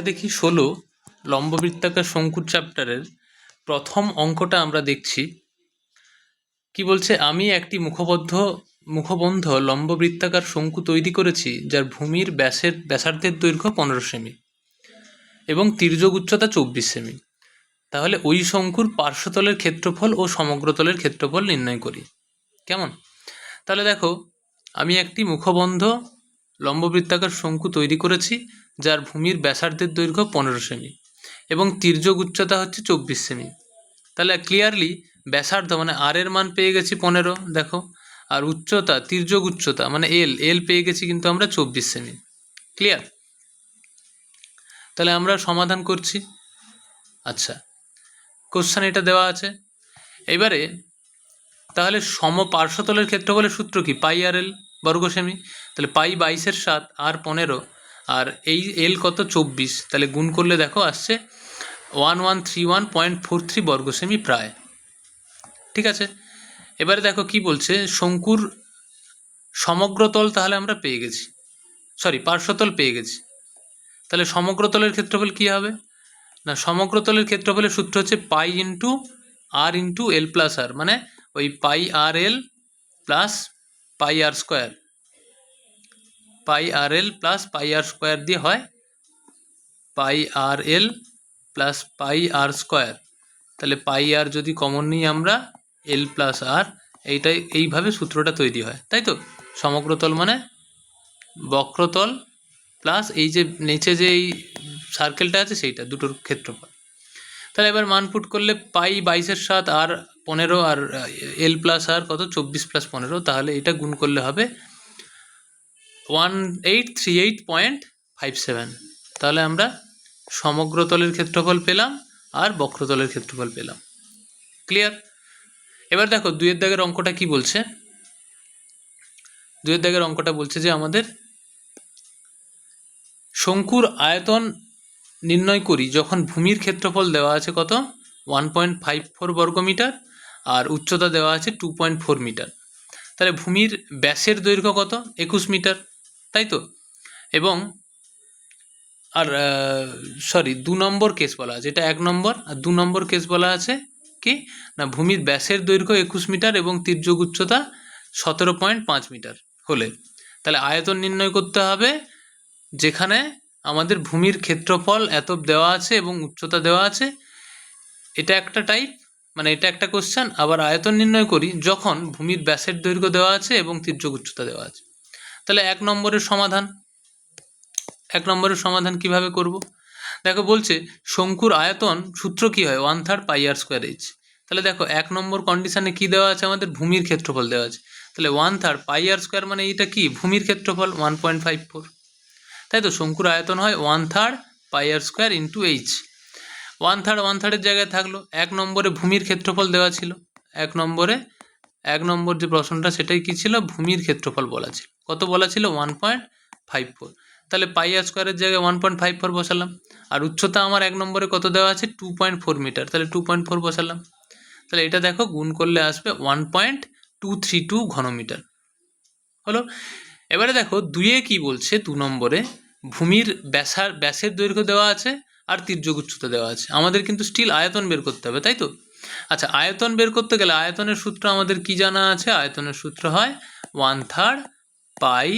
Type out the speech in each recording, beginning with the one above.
ক্লাসে দেখি ষোলো লম্ববৃত্তাকার শঙ্কুর চ্যাপ্টারের প্রথম অঙ্কটা আমরা দেখছি। কি বলছে, আমি একটি মুখবদ্ধ, মুখবন্ধ লম্ববৃত্তাকার শঙ্কু তৈরি করেছি, যার ভূমির ব্যাসের, ব্যাসার্ধের দৈর্ঘ্য পনেরো সেমি এবং তির্যক উচ্চতা চব্বিশ সেমি। তাহলে ওই শঙ্কুর পার্শ্বতলের ক্ষেত্রফল ও সমগ্রতলের ক্ষেত্রফল নির্ণয় করি। কেমন? তাহলে দেখো, আমি একটি মুখবন্ধ লম্ববৃত্তাকার শঙ্কু তৈরি করেছি, যার ভূমির ব্যাসার্ধের দৈর্ঘ্য পনেরো সেমি এবং তির্যক উচ্চতা হচ্ছে চব্বিশ সেমি। তাহলে ক্লিয়ারলি ব্যাসার্ধ মানে আর এর মান পেয়ে গেছি পনেরো, দেখো। আর উচ্চতা, তির্যক উচ্চতা মানে এল এল পেয়ে গেছি কিন্তু আমরা চব্বিশ সেমি। ক্লিয়ার তাহলে আমরা সমাধান করছি। আচ্ছা কোশ্চান এটা দেওয়া আছে। এবারে, তাহলে সম পার্শ্বতলের ক্ষেত্রফলের সূত্র কি? পাই আর এল? বর্গ সেমি তাহলে পাই বাইশের সাত, আর পনেরো, আর এই এল কত? চব্বিশ। তাহলে গুণ করলে দেখো আসছে one one three one point four three বর্গ সেমি প্রায়। ঠিক আছে? এবারে দেখো কি বলছে? শঙ্কুর সমগ্রতল তাহলে আমরা পেয়ে গেছি। সরি, পার্শ্বতল পেয়ে গেছি। তাহলে সমগ্রতলের ক্ষেত্রফল কী হবে? না, সমগ্রতলের ক্ষেত্রফলের সূত্র হচ্ছে pi into r into l plus r মানে ওই pi r l plus pi r square. Pi r l plus pi r square দিয়ে হয় পাই r l plus pi r square. তাহলে পাই আর যদি কমন নিই আমরা, এল প্লাস আর, এইটাই, এইভাবে সূত্রটা তৈরি হয়, তাই তো? সমগ্রতল মানে বক্রতল প্লাস এই যে নিচে যে এই সার্কেলটা আছে সেইটা, দুটোর ক্ষেত্রফল। তাহলে এবার মান পুট করলে পাই বাইশের সাত আর পনেরো আর এল প্লাস আর কত? চব্বিশ প্লাস পনেরো। তাহলে এটা গুণ করলে হবে one eight three eight point five seven তাহলে আমরা সমগ্রতলের ক্ষেত্রফল পেলাম আর বক্রতলের ক্ষেত্রফল পেলাম। ক্লিয়ার এবার দেখো দুয়ের দাগের অঙ্কটা কি বলছে? দুয়ের দাগের অঙ্কটা বলছে যে আমাদের শঙ্কুর আয়তন নির্ণয় করি, যখন ভূমির ক্ষেত্রফল দেওয়া আছে কত? ওয়ান পয়েন্ট ফাইভ ফোর বর্গমিটার। আর উচ্চতা দেওয়া আছে টু পয়েন্ট ফোর মিটার তাহলে ভূমির ব্যাসের দৈর্ঘ্য কত? একুশ মিটার তাই তো? এবং আর সরি দু নম্বর কেস বলা আছে। এটা এক নম্বর, আর দু নম্বর কেস বলা আছে কি? না, ভূমির ব্যাসের দৈর্ঘ্য একুশ মিটার এবং তির্যক উচ্চতা সতেরো পয়েন্ট পাঁচ মিটার হলে। তাহলে আয়তন নির্ণয় করতে হবে যেখানে আমাদের ভূমির ক্ষেত্রফল এত দেওয়া আছে এবং উচ্চতা দেওয়া আছে। এটা একটা টাইপ মানে এটা একটা কোশ্চেন আবার আয়তন নির্ণয় করি, যখন ভূমির ব্যাসের দৈর্ঘ্য দেওয়া আছে এবং তির্যক উচ্চতা দেওয়া আছে। তাহলে এক নম্বরের সমাধান, এক নম্বরের সমাধান কীভাবে করব? দেখো বলছে, শঙ্কুর আয়তন সূত্র কি হয়? One third pi r square h তাহলে দেখো, এক নম্বর কন্ডিশনে কি দেওয়া আছে? আমাদের ভূমির ক্ষেত্রফল দেওয়া আছে। তাহলে one third pi r square মানে এইটা কি? ভূমির ক্ষেত্রফল ওয়ান পয়েন্ট ফাইভ ফোর তাই তো, শঙ্কুর আয়তন হয় one third pi r square into h one third one থার্ডের জায়গায় থাকল। এক নম্বরে ভূমির ক্ষেত্রফল দেওয়া ছিল। এক নম্বরে, এক নম্বর যে প্রশ্নটা, সেটাই কী ছিল? ভূমির ক্ষেত্রফল বলা ছিল। কত বলা ছিল? ওয়ান পয়েন্ট ফাইভ ফোর তাহলে পাই স্কোয়ারের জায়গায় ওয়ান পয়েন্ট ফাইভ ফোর বসালাম। আর উচ্চতা আমার এক নম্বরে কত দেওয়া আছে? টু পয়েন্ট ফোর মিটার তাহলে টু পয়েন্ট ফোর বসালাম। তাহলে এটা দেখো, গুণ করলে আসবে one point two three two ঘনমিটার হলো? এবারে দেখো, দুইয়ে কি বলছে? দু নম্বরে ভূমির ব্যাসার, ব্যাসের দৈর্ঘ্য দেওয়া আছে। আর তির্যক উচ্চতা দেওয়া আছে। আমাদের কিন্তু স্টিল আয়তন বের করতে হবে, তাই তো? আচ্ছা আয়তন বের করতে গেলে আয়তনের সূত্র আমাদের কি জানা আছে? আয়তনের সূত্র হয় one third pi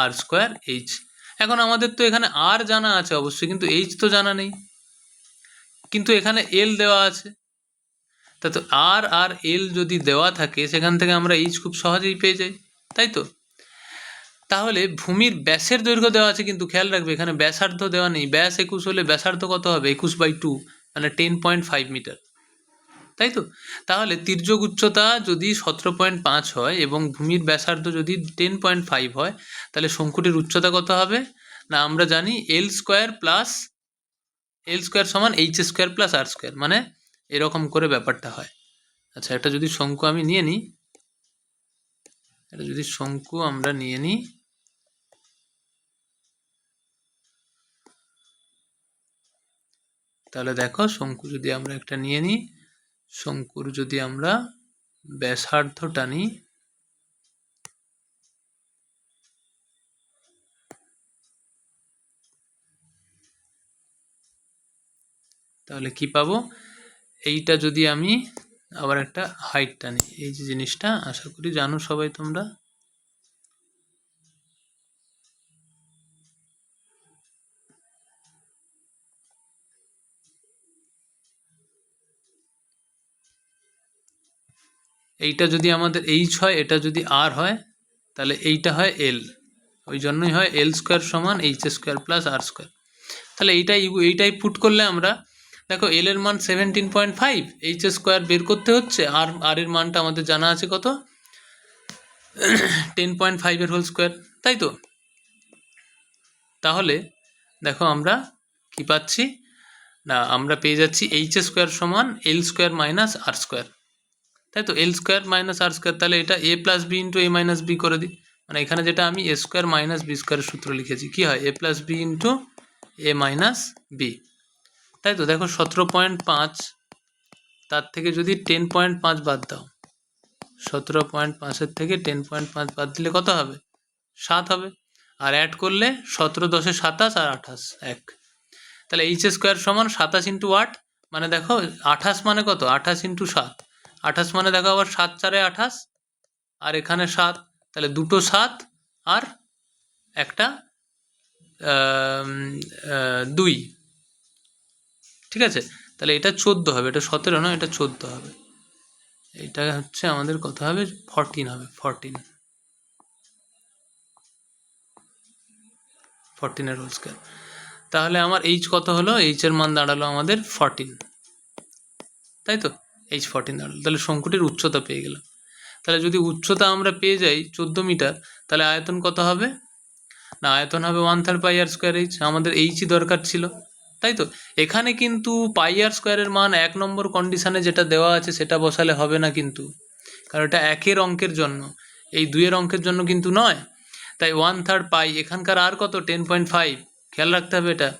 r square h এখন আমাদের তো এখানে আর জানা আছে অবশ্যই, কিন্তু এইচ তো জানা নেই। কিন্তু এখানে এল দেওয়া আছে। তা তো আর আর এল যদি দেওয়া থাকে, সেখান থেকে আমরা এইচ খুব সহজেই পেয়ে যাই, তাই তো? তাহলে ভূমির ব্যাসের দৈর্ঘ্য দেওয়া আছে কিন্তু খেয়াল রাখবে, এখানে ব্যাসার্ধ দেওয়া নেই। ব্যাস একুশ হলে ব্যাসার্ধ কত হবে? একুশ বাই টু মানে টেন পয়েন্ট ফাইভ মিটার তাই তো? তাহলে তির্যক উচ্চতা যদি সতেরো পয়েন্ট পাঁচ হয় এবং ভূমির ব্যাসার্ধ যদি টেন পয়েন্ট ফাইভ হয়, তাহলে শঙ্কুটির উচ্চতা কত হবে? না, আমরা জানি l square plus l square সমান h square plus r square মানে এরকম করে ব্যাপারটা হয়। আচ্ছা এটা যদি শঙ্কু আমি নিয়ে নিই এটা যদি শঙ্কু আমরা নিয়ে নিই তাহলে দেখো শঙ্কু যদি আমরা একটা নিয়ে নিই, শঙ্কুর যদি আমরা ব্যাসার্ধটা নিই, তাহলে কি পাবো? এইটা যদি আমি আবার একটা হাইট টানি এই যে জিনিসটা, আশা করি জানো সবাই তোমরা। এইটা যদি আমাদের এইচ হয়, এটা যদি আর হয়, তাহলে এইটা হয় এল। ওই জন্যই হয় এল স্কোয়ার সমান h square plus r square. তাহলে এইটাই এইটাই পুট করলে আমরা, দেখো এল এর মান seventeen point five h square বের করতে হচ্ছে, আর আর এর মানটা আমাদের জানা আছে কত? টেন পয়েন্ট ফাইভের হোল স্কোয়ার তাই তো? তাহলে, দেখো আমরা কি পাচ্ছি? না, আমরা পেয়ে যাচ্ছি এইচ স্কোয়ার সমান l square minus r square. তাই তো l square minus r square তাহলে এটা a plus b into a minus b করে দিই। মানে এখানে যেটা আমি এ স্কোয়ার মাইনাস বি স্কোয়ারের সূত্র লিখেছি, কী হয়? A plus b into a minus b তাই তো দেখো সতেরো পয়েন্ট পাঁচ, তার থেকে যদি টেন পয়েন্ট পাঁচ বাদ দাও, সতেরো পয়েন্ট পাঁচের থেকে টেন পয়েন্ট পাঁচ বাদ দিলে কত হবে? সাত হবে। আর অ্যাড করলে সতেরো দশে সাতাশ আর আঠাশ, এক। তাহলে এইচ স্কোয়ার সমান সাতাশ ইন্টু আট মানে দেখো আঠাশ মানে কত? আঠাশ ইন্টু সাত। আঠাশ মানে দেখো আবার সাত চারে আঠাশ, আর এখানে সাত, তাহলে দুটো সাত আর একটা দুই। ঠিক আছে? তাহলে এটা চোদ্দ হবে, এটা সতেরো নয়, এটা চোদ্দ হবে। এটা হচ্ছে আমাদের কত হবে? ফরটিন হবে ফরটিন ফরটিনের হোল স্কোয়ার তাহলে আমার এইচ কত হলো? এইচের মান দাঁড়াল আমাদের ফরটিন তাই তো? এইচ ফরটিন দাঁড়াল তাহলে শঙ্কুটির উচ্চতা পেয়ে গেলাম। তাহলে যদি উচ্চতা আমরা পেয়ে যাই চোদ্দ মিটার, তাহলে আয়তন কত হবে? না, আয়তন হবে one third pi r square h আমাদের এইচই দরকার ছিল। তাই তো? এখানে কিন্তু পাই আর স্কোয়ারের মান এক নম্বর কন্ডিশানে যেটা দেওয়া আছে সেটা বসালে হবে না কিন্তু। কারণ এটা একের অঙ্কের জন্য। এই দুইয়ের অঙ্কের জন্য কিন্তু নয়। তাই ওয়ান থার্ড পাই এখানকার আর কত? টেন পয়েন্ট ফাইভ খেয়াল রাখতে হবে এটা।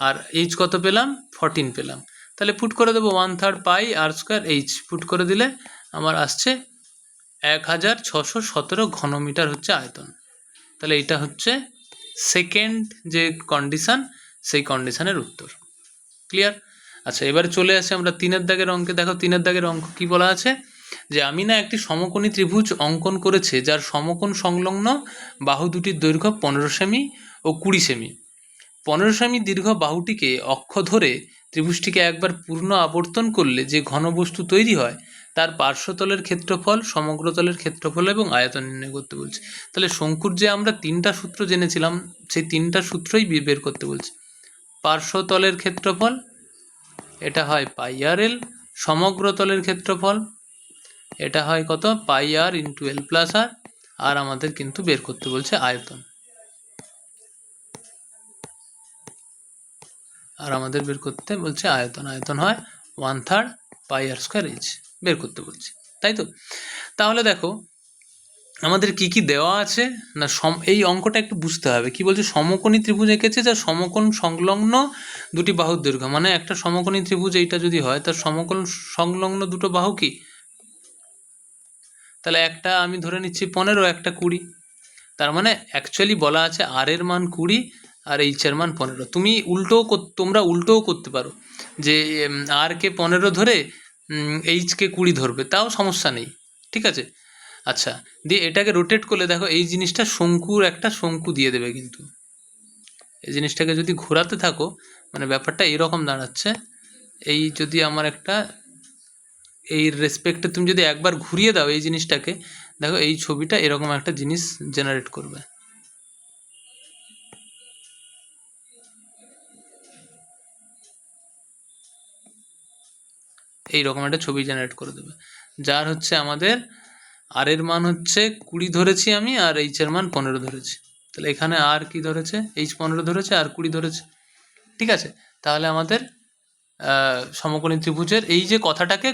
আর এইচ কত পেলাম? ফরটিন পেলাম। তাহলে পুট করে দেবো one third pi r square h put করে দিলে আমার আসছে এক হাজার ছশো সতেরো ঘনমিটার হচ্ছে আয়তন। তাহলে এটা হচ্ছে সেকেন্ড যে কন্ডিশান সেই কন্ডিশানের উত্তর। ক্লিয়ার আচ্ছা এবারে চলে আসে আমরা তিনের দাগের অঙ্কে। দেখো, তিনের দাগের অঙ্ক কি বলা আছে? যে আমি না একটি সমকোণী ত্রিভুজ অঙ্কন করেছে, যার সমকোণ সংলগ্ন বাহু দুটির দৈর্ঘ্য পনেরো সেমি ও কুড়ি সেমি। পনেরো সেমি দীর্ঘ বাহুটিকে অক্ষ ধরে ত্রিভুজটিকে একবার পূর্ণ আবর্তন করলে যে ঘনবস্তু তৈরি হয়, তার পার্শ্বতলের ক্ষেত্রফল, সমগ্রতলের ক্ষেত্রফল এবং আয়তন নির্ণয় করতে বলছে। তাহলে শঙ্কুর যে আমরা তিনটা সূত্র জেনেছিলাম, সেই তিনটা সূত্রই বের করতে বলছে। পার্শ্বতলের ক্ষেত্রফল, এটা হয় পাই আর এল। সমগ্রতলের ক্ষেত্রফল, এটা হয় কত? পাই আর ইন্টু এল প্লাস আর। আর আমাদের কিন্তু বের করতে বলছে আয়তন। আর আমাদের বের করতে বলছে আয়তন আয়তন হয় one third pi r square h বের করতে বলছে। তাই তো? তাহলে দেখো, আমাদের কি কি দেওয়া আছে? না, সম, এই অঙ্কটা একটু বুঝতে হবে। কি বলছে? সমকোণী ত্রিভুজ এঁকেছে, যার সমকোণ সংলগ্ন দুটি বাহুর দৈর্ঘ্য। মানে একটা সমকোণী ত্রিভুজ এইটা যদি হয়, তার সমকোণ সংলগ্ন দুটো বাহু কি? তাহলে একটা আমি ধরে নিচ্ছি পনেরো, একটা কুড়ি। তার মানে অ্যাকচুয়ালি বলা আছে আর এর মান কুড়ি আর এর মান পনেরো। তুমি উল্টোও তোমরা উল্টোও করতে পারো যে আর কে পনেরো ধরে এইচ কে কুড়ি ধরবে, তাও সমস্যা নেই, ঠিক আছে? আচ্ছা দিয়ে এটাকে রোটেট করলে দেখো এই জিনিসটা শঙ্কুর একটা শঙ্কু দিয়ে দেবে কিন্তু। এই জিনিসটাকে যদি ঘোরাতে থাকো মানে ব্যাপারটা এরকম দাঁড়াচ্ছে, এই যদি আমার একটা, এই রেসপেক্টে তুমি যদি একবার ঘুরিয়ে দাও এই জিনিসটাকে, দেখো এই ছবিটা এরকম একটা জিনিস জেনারেট করবে। এই রকম একটা ছবি জেনারেট করে দেবে। যার হচ্ছে আমাদের আর এর মান হচ্ছে কুড়ি ধরেছি আমি আর এইচ এর মান পনেরো ধরেছি। তাহলে এখানে আর কি ধরেছে? এইচ পনেরো ধরেছে, আর কুড়ি ধরেছে। ঠিক আছে? তাহলে আমাদের সমকোণী ত্রিভুজের এই যে কথাটাকে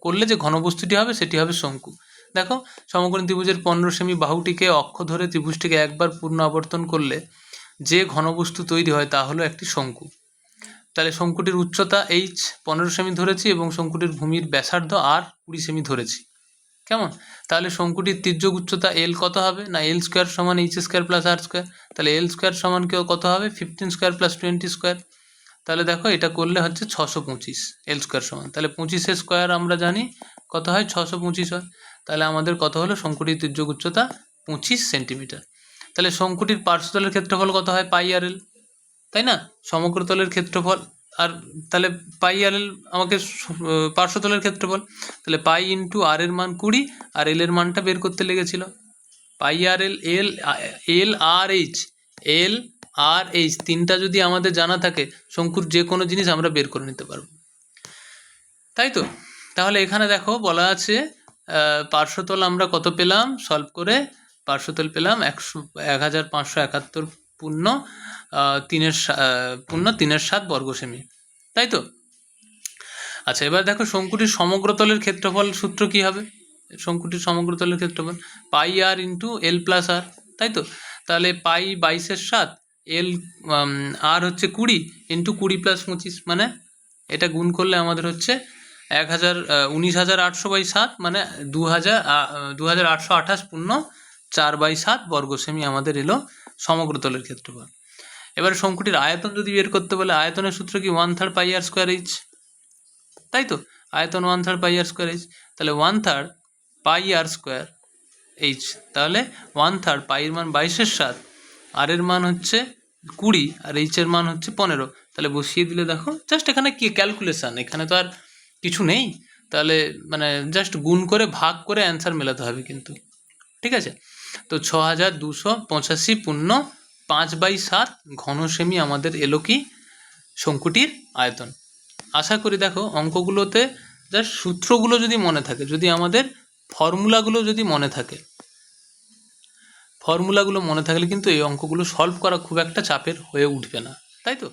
করলে যে ঘনবস্তুটি হবে সেটি হবে শঙ্কু। দেখো, সমকোণী ত্রিভুজের পনেরো সেমি বাহুটিকে অক্ষ ধরে ত্রিভুজটিকে একবার পূর্ণ আবর্তন করলে যে ঘনবস্তু তৈরি হয় তা হলো একটি শঙ্কু। তাহলে শঙ্কুটির উচ্চতা এইচ পনেরো সেমি ধরেছি এবং শঙ্কুটির ভূমির ব্যাসার্ধ আর কুড়ি সেমি ধরেছি। কেমন? তাহলে শঙ্কুটির তির্যক উচ্চতা এল কত হবে? না এল স্কোয়ার সমান h square plus r square তাহলে এল স্কোয়ার সমান কেউ কত হবে? Fifteen square plus twenty square তাহলে দেখো এটা করলে হচ্ছে ছশো পঁচিশ এল স্কোয়ার সমান। তাহলে পঁচিশের স্কোয়ার আমরা জানি কত হয়? ছশো পঁচিশ হয়। তাহলে আমাদের কত হলো? শঙ্কুটির তির্যক উচ্চতা পঁচিশ সেন্টিমিটার। তাহলে শঙ্কুটির পার্শ্বতলের ক্ষেত্রফল কত হয়? পাই আর এল তাই না? সমগ্রতলের ক্ষেত্রফল আর তাহলে পাই আর এল আমাকে পার্শ্বতলের ক্ষেত্রফল। তাহলে পাই ইন্টু আর এর মান কুড়ি আর এল এর মানটা বের করতে লেগেছিল। পাই আর এল এল এল আর এইচ, এল আর এইচ তিনটা যদি আমাদের জানা থাকে, শঙ্কুর যে কোনো জিনিস আমরা বের করে নিতে পারব। তাই তো? তাহলে এখানে দেখো বলা আছে পার্শ্বতল আমরা কত পেলাম? সলভ করে পার্শ্বতল পেলাম একশো, এক হাজার পাঁচশো একাত্তর পূর্ণ তিনের পূর্ণ তিনের সাত বর্গ সেমি তাই তো? আচ্ছা এবার দেখো শঙ্কুটির সমগ্রতলের ক্ষেত্রফল সূত্র কি হবে? শঙ্কুটির সমগ্রতলের ক্ষেত্রফল পাই আর ইন্টু এল প্লাস আর, তাই তো? তাহলে পাই বাইশের সাত, এল আর হচ্ছে কুড়ি ইন্টু কুড়ি প্লাস পঁচিশ মানে এটা গুণ করলে আমাদের হচ্ছে এক হাজার উনিশ হাজার আটশো বাই সাত মানে দু হাজার দু হাজার আটশো আঠাশ পূর্ণ চার বাই সাত বর্গ সেমি আমাদের এলো সমগ্রতলের ক্ষেত্রফল। এবার শঙ্কুটির আয়তন যদি বের করতে বলে, আয়তনের সূত্র কি one third pi r square h তাই তো? আয়তন one third pi r square h তাহলে one third pi r square h তাহলে ওয়ান থার্ড পাইয়ের মান বাইশের সাত আর এর মান হচ্ছে কুড়ি, আর এইচের মান হচ্ছে পনেরো। তাহলে বসিয়ে দিলে দেখো জাস্ট এখানে কি ক্যালকুলেশন এখানে তো আর কিছু নেই। তাহলে মানে জাস্ট গুণ করে, ভাগ করে অ্যান্সার মেলাতে হবে কিন্তু। ঠিক আছে? তো ছ হাজার দুশো পঁচাশি পূর্ণ পাঁচ বাই সাত ঘন সেমি আমাদের এলো কি শঙ্কুটির আয়তন। আশা করি দেখো অঙ্কগুলোতে জাস্ট সূত্রগুলো যদি মনে থাকে, যদি আমাদের ফর্মুলাগুলো যদি মনে থাকে, ফর্মুলাগুলো মনে থাকলে কিন্তু এই অঙ্কগুলো সলভ করা খুব একটা চাপের হয়ে উঠবে না, তাই তো?